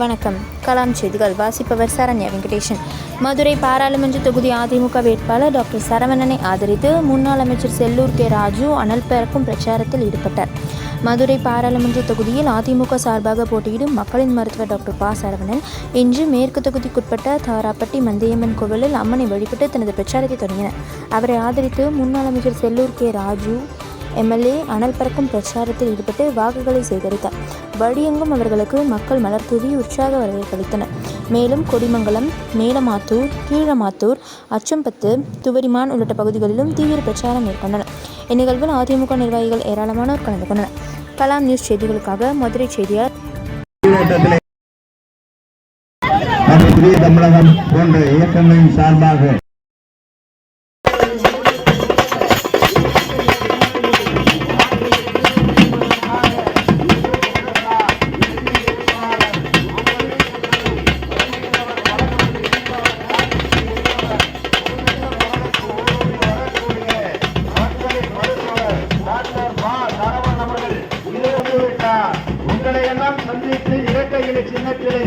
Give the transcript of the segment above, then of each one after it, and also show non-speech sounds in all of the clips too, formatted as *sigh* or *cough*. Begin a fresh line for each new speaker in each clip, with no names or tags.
வணக்கம். கலாம் செய்திகள். வாசிப்பவர் சரண்யா வெங்கடேசன். மதுரை பாராளுமன்ற தொகுதி அதிமுக வேட்பாளர் டாக்டர் சரவணனை ஆதரித்து முன்னாள் அமைச்சர் செல்லூர் கே. ராஜு அனல் பறக்கும் பிரச்சாரத்தில் ஈடுபட்டார். மதுரை பாராளுமன்ற தொகுதியில் அதிமுக சார்பாக போட்டியிடும் மக்களின் மருத்துவர் டாக்டர் பா. சரவணன் இன்று மேற்கு தொகுதிக்குட்பட்ட தாராப்பட்டி மந்தியம்மன் கோவிலில் அம்மனை வழிபட்டு தனது பிரச்சாரத்தை தொடங்கினார். அவரை ஆதரித்து முன்னாள் அமைச்சர் செல்லூர் கே. ராஜு எம்எல்ஏ அனல் பறக்கும் பிரச்சாரத்தில் ஈடுபட்டு வாக்குகளை சேகரித்தார். வழியெங்கும் அவர்களுக்கு மக்கள் மலர்தூவி உற்சாக வரவேற்பளித்தனர். மேலும் கொடிமங்கலம் மேலமாத்தூர் கீழமாத்தூர் அச்சம்பத்து துவரிமான் உள்ளிட்ட பகுதிகளிலும் தீவிர பிரச்சாரம் மேற்கொண்டனர். இந்நிகழ்வில் அதிமுக நிர்வாகிகள் ஏராளமானோர் கலந்து கொண்டனர். கலாம் நியூஸ் செய்திகளுக்காக மதுரை செய்தியாளர்
தமிழகம் போன்ற இயக்கங்களின் சார்பாக
சந்தித்து இரட்டைகளை சின்னத்திலே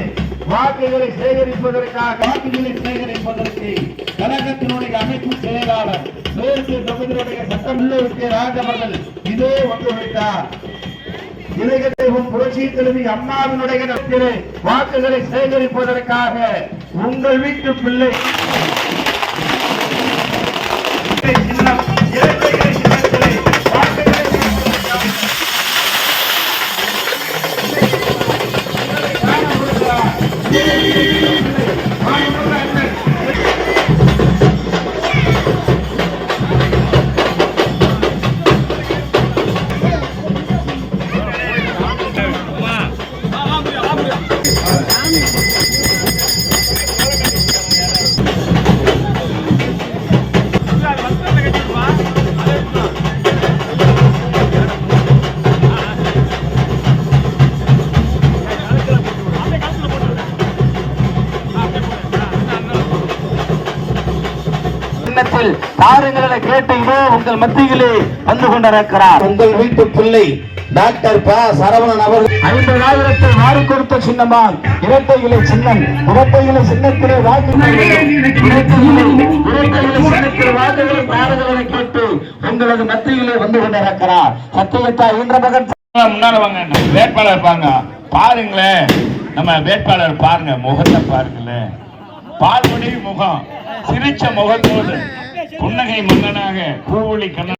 வாக்குகளை சேகரிப்பதற்காக வாக்குகளை சேகரிப்பதற்கு கழகத்தினுடைய அமைப்பு செயலாளர் மேற்கு தொகுதியுடைய சட்டமன்ற ராஜ் அவர்கள் இதே வந்துவிட்டார் இளைஞர்களும் புரட்சி தலைவி அம்மாவினுடைய இடத்திலே வாக்குகளை சேகரிப்பதற்காக உங்கள் வீட்டு பிள்ளை. Yeah.
எண்ணத்தில் பாருங்கள் என கேட்டு இதோ உங்கள் மத்தியிலே வந்து கொண்டிருக்கிறார்.
உங்கள் வீட்டு பிள்ளை டாக்டர் ப. சரவணன் அவர்கள்.
ஐம்பதாயிரத்தை மாறி கொடுத்த சின்னமான் இரட்டை இலை சின்னம் இரட்டை இலை சின்னத்திலே வாக்கு கேட்டு உங்களது மத்தியிலே வந்து கொண்டிருக்கிறார். சத்தியத்தா என்ற மகன்
முன்னால வாங்க. வேட்பாளர் பாருங்க. பாருங்களேன். நம்ம வேட்பாளர் பாருங்க. முகத்தை பாருங்களேன். பால்மொழி முகம். சிரிச்ச முகத்தோடு புன்னகை மன்னனாக பூவொளி கண்ணன்.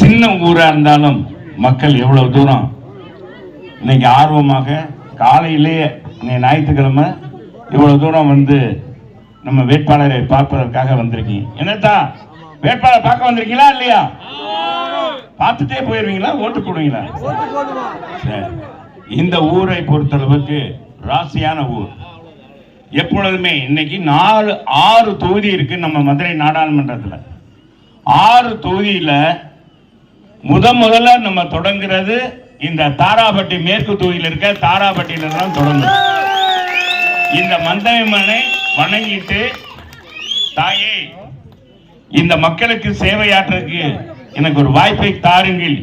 சின்ன ஊரா இருந்தாலும் மக்கள் எவ்வளவு தூரம்? இன்னைக்கு ஆர்வமாக காலையிலேயே இன்னைக்கு ஞாயிற்றுக்கிழமை இவ்வளவு தூரம் வந்து நம்ம வேட்பாளரை பார்ப்பதற்காக வந்திருக்கீங்க. என்னத்தா வேட்பாளர் பார்க்க வந்திருக்கீங்களா இல்லையா? பார்த்துட்டே போயிருவீங்களா? ஓட்டு போடுவீங்களா. இந்த ஊரை பொறுத்தளவுக்கு ராசியான ஊர். எப்பொழுதுமே இன்னைக்கு நாலு ஆறு தொகுதி இருக்கு நம்ம மதுரை நாடாளுமன்றத்தில். ஆறு தொகுதியில் முத முதல்ல நம்ம தொடங்குறது இந்த தாராபட்டி மேற்கு தொகுதியில் இருக்க தாராபட்டியில தான் தொடங்கும் இந்த மந்தவிமனை வணங்கிட்டு தாயே இந்த மக்களுக்கு சேவையாற்றுறதுக்கு எனக்கு ஒரு வாய்ப்பை தாருங்கள்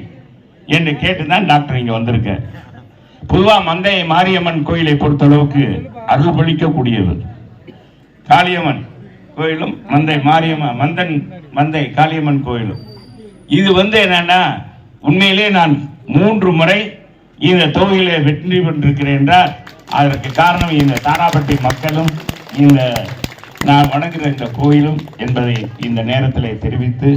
என்று கேட்டு தான் டாக்டர் இங்க வந்திருக்கேன் பொதுவா மந்தை மாரியம்மன் கோயிலை பொறுத்தளவுக்கு அளவுக்கு பளிக்கக்கூடியது காளியம்மன் கோயிலும் மந்தை மாரியம்மன் மந்தன் மந்தை காளியம்மன் கோயிலும். இது வந்து என்னன்னா உண்மையிலே நான் மூன்று முறை இந்த தொகுதியிலே வெற்றி பெற்றிருக்கிறேன் என்றால் அதற்கு காரணம் இந்த தாராப்பட்டி மக்களும் இந்த நான் வணங்குகிற இந்த கோயிலும் என்பதை இந்த நேரத்தில் தெரிவித்து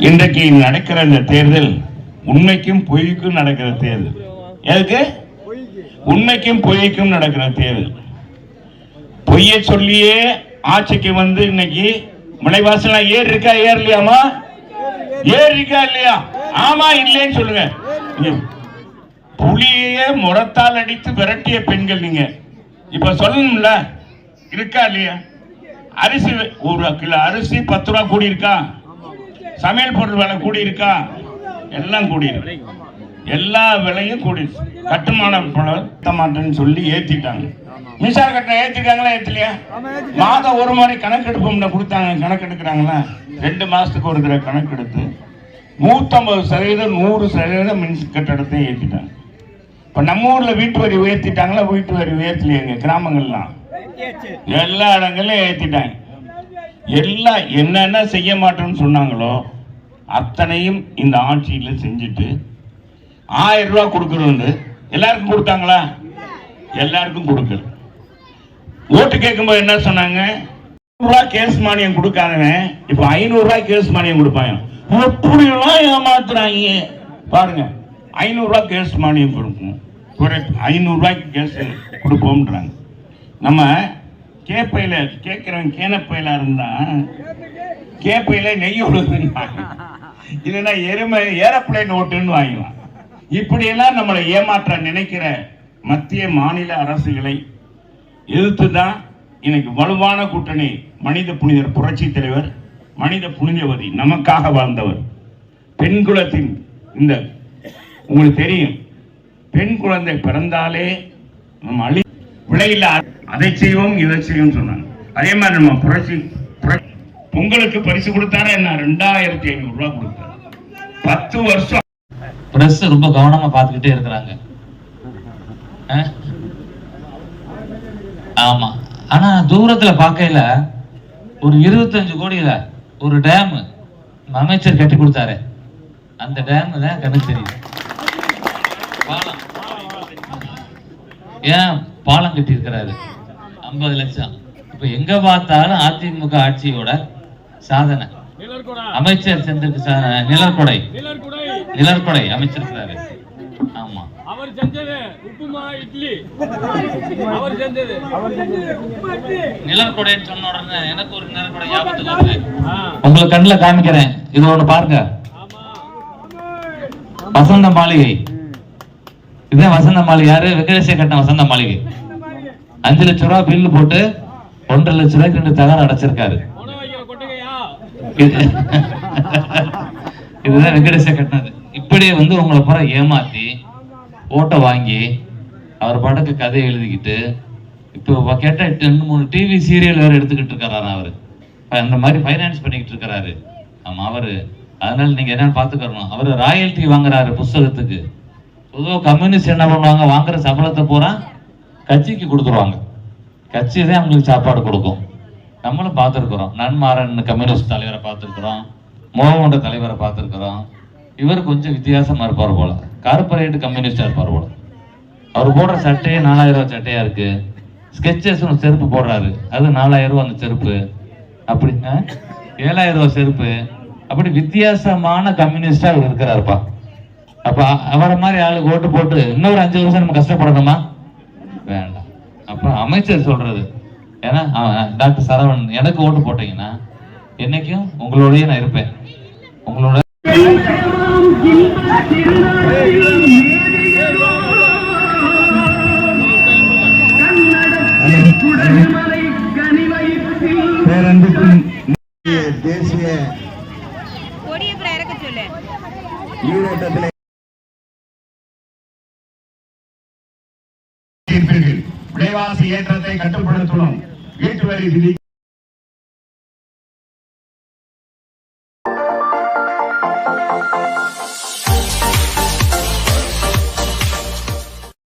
இன்றைக்கு நடக்கிற இந்த தேர்தல் உண்மைக்கும் பொய்க்கும் நடக்கிற தேர்தல். எதுக்கு? உண்மைக்கும் பொய்க்கும் நடக்கிற தேர்தல். பொய்யை சொல்லியே ஆட்சிக்கு வந்து இன்னைக்கு மலைவாசல ஏர் இருக்கா ஏறலையாமா ஏர் இருக்கா இல்லையா? ஆமா இல்லைன்னு சொல்லுங்க. இங்க புலியே முரத்தால் அடித்து விரட்டிய பெண்கள் நீங்க. இப்ப சொல்லணும்ல இருக்கா இல்லையா? அரிசி ஒரு கிலோ அரிசி பத்து ரூபா கூடி இருக்கா சமையல் பொருள் விலை கூடி இருக்கா எல்லாம் கூடி எல்லா விலையும் கூடி கட்டுமான பொருள் கட்ட மாட்டேன்னு சொல்லி ஏத்திட்டாங்க. மின்சார கட்டணம் ஏத்திட்டாங்களா ஏத்தலையா? மாதம் ஒரு முறை கணக்கெடுப்போம்னு கொடுத்தாங்க கணக்கெடுக்கிறாங்களா? ரெண்டு மாசத்துக்கு ஒரு தடவை கணக்கெடுத்து நூத்தம்பது சதவீதம் நூறு சதவீதம் மின் கட்டணத்தை ஏற்றிட்டாங்க இப்ப நம்ம ஊர்ல வீட்டு வரி உயர்த்திட்டாங்களா வீட்டு வரி உயர்த்தலையேங்க? கிராமங்கள்லாம். எல்லா இடங்களையும் ஏத்திட்டாங்க. எல்லாம் என்னென்ன செய்ய மாட்டோம்னு சொன்னாங்களோ அத்தனையும் இந்த ஆட்சியில் செஞ்சுட்டு ஆயிரம் ரூபா கொடுக்கணும்னு எல்லாருக்கும் கொடுத்தாங்களா? எல்லாருக்கும் கொடுக்கல. ஓட்டு கேட்கும்போது என்ன சொன்னாங்க? ரூபா கேஸ் மானியம் கொடுக்காதவன் இப்ப ஐநூறு ரூபாய் கேஸ் மானியம் கொடுப்பாங்க அப்படியெல்லாம் ஏமாத்துறாங்க? பாருங்க ஐநூறு ரூபாய் கேஸ் மானியம் கொடுக்கும் ஐநூறு ரூபாய்க்கு கேஸ் கொடுப்போம்ன்றாங்க. நம்ம கேப்பையில கேட்குறவங்க கேனப்பையில இருந்தா கேப்பையில நெய் விழுதுன்னு இல்லைன்னா எருமை ஏரோப்ளைன் ஓட்டுன்னு வாங்கிக்கலாம் இப்படியெல்லாம் நம்மளை ஏமாற்ற நினைக்கிற மத்திய மாநில அரசுகளை எதிர்த்து தான் இன்னைக்கு வலுவான கூட்டணி மனித புனிதர் புரட்சி தலைவர் மனித புனிதவதி நமக்காக வாழ்ந்தவர். பெண் குலத்தின் இந்த உங்களுக்கு தெரியும் பெண் குழந்தை பிறந்தாலே நம்ம அழி விலையில்லா அதை செய்வோம் இதை செய்வோம் சொன்னாங்க. அதே மாதிரி நம்ம புரட்சி உங்களுக்கு பரிசு கொடுத்தாரா என்ன? ரெண்டாயிரத்தி ஐநூறு ரூபாய் கொடுத்தாரு. பத்து வருஷம்.
பிரஸ் ரொம்ப கவனமா பார்த்துக்கிட்டே இருக்கிறாங்க. ஆமா. ஆனா தூரத்துல பார்க்கையில ஒரு இருபத்தஞ்சு கோடியில ஒரு டேம் அமைச்சர் கட்டி கொடுத்தாரு. அந்த டேம் தான் கண்ணுக்கு தெரியுது. பாலம். ஏன் பாலம் கட்டி இருக்கிறாரு ஐம்பது லட்சம். இப்ப எங்க பார்த்தாலும் அதிமுக ஆட்சியோட சாதனை. அமைச்சர் செஞ்சிருக்கு சா- நிழற்கொடை நிழற்கொடை அமைச்சிருக்கிறாரு. ஆமா.
அவர் செஞ்சது உப்புமா இட்லி. அவர் செஞ்சது.
நிழற்கொடைன்னு சொன்ன உடனே எனக்கு ஒரு நிழற்கொடை ஞாபகத்துக்கு வருது. உங்களுக்கு கண்ணுல காமிக்கிறேன். இது ஒண்ணு பாருங்க. வசந்த மாளிகை. இதுதான் வசந்த மாளிகை. யாரு? வெங்கடேச கட்டின வசந்த மாளிகை. அஞ்சு லட்ச ரூபாய் பில்லு போட்டு ஒன்றரை லட்ச ரூபாய்க்கு ரெண்டு தகரம் அடைச்சிருக்காரு. *laughs* இதுதான் வெங்கடேச கட்டினது. இப்படியே வந்து உங்களை பூரா ஏமாத்தி ஓட்டை வாங்கி அவர் படக்கு கதை எழுதிக்கிட்டு இப்போ கேட்டால் ரெண்டு மூணு டிவி சீரியல் வேறு எடுத்துக்கிட்டு இருக்கிறாரா அவர். அந்த மாதிரி ஃபைனான்ஸ் பண்ணிக்கிட்டு இருக்கிறாரு. ஆமாம் அவர். அதனால நீங்கள் என்னன்னு பாத்துக்கறணும். அவர் ராயல்டி வாங்குறாரு புஸ்தகத்துக்கு. பொதுவாக கம்யூனிஸ்ட் என்ன பண்ணுவாங்க வாங்குற சம்பளத்தை பூரா கட்சிக்கு கொடுத்துருவாங்க. கட்சி தான் அவங்களுக்கு சாப்பாடு கொடுக்கும். நம்மளும் பார்த்துருக்குறோம். நன்மாறன் கம்யூனிஸ்ட் தலைவரை பார்த்துருக்குறோம். மோகன்ற தலைவரை பார்த்துருக்குறோம். இவர் கொஞ்சம் வித்தியாசமாக இருப்பார் போல. கார்பரேட் கம்யூனிஸ்டாக இருப்பார் போல. அவர் போடுற சட்டையே நாலாயிரம் சட்டையாக இருக்குது இருக்கு. செருப்பு போடுறாரு. அது நாலாயிரம் ரூபா அந்த செருப்பு. அப்படி ஏழாயிரம் ரூபாய் செருப்பு. அப்படி வித்தியாசமான கம்யூனிஸ்டா அவர் இருக்கிறாருப்பா. அப்ப அவரை மாதிரி ஆளுக்கு ஓட்டு போட்டு இன்னொரு அஞ்சு வருஷம் நம்ம கஷ்டப்படணுமா? வேண்டாம். அப்புறம் அமைச்சர் சொல்றது. ஏன்னா அவன் டாக்டர் சரவணன் எனக்கு ஓட்டு போட்டீங்கன்னா என்னைக்கும் உங்களோடயே நான் இருப்பேன். உங்களோட
தேசிய நீரோட்டத்திலே
விலைவாசி ஏற்றத்தை கட்டுப்படுத்தணும் வீட்டு வரி விதி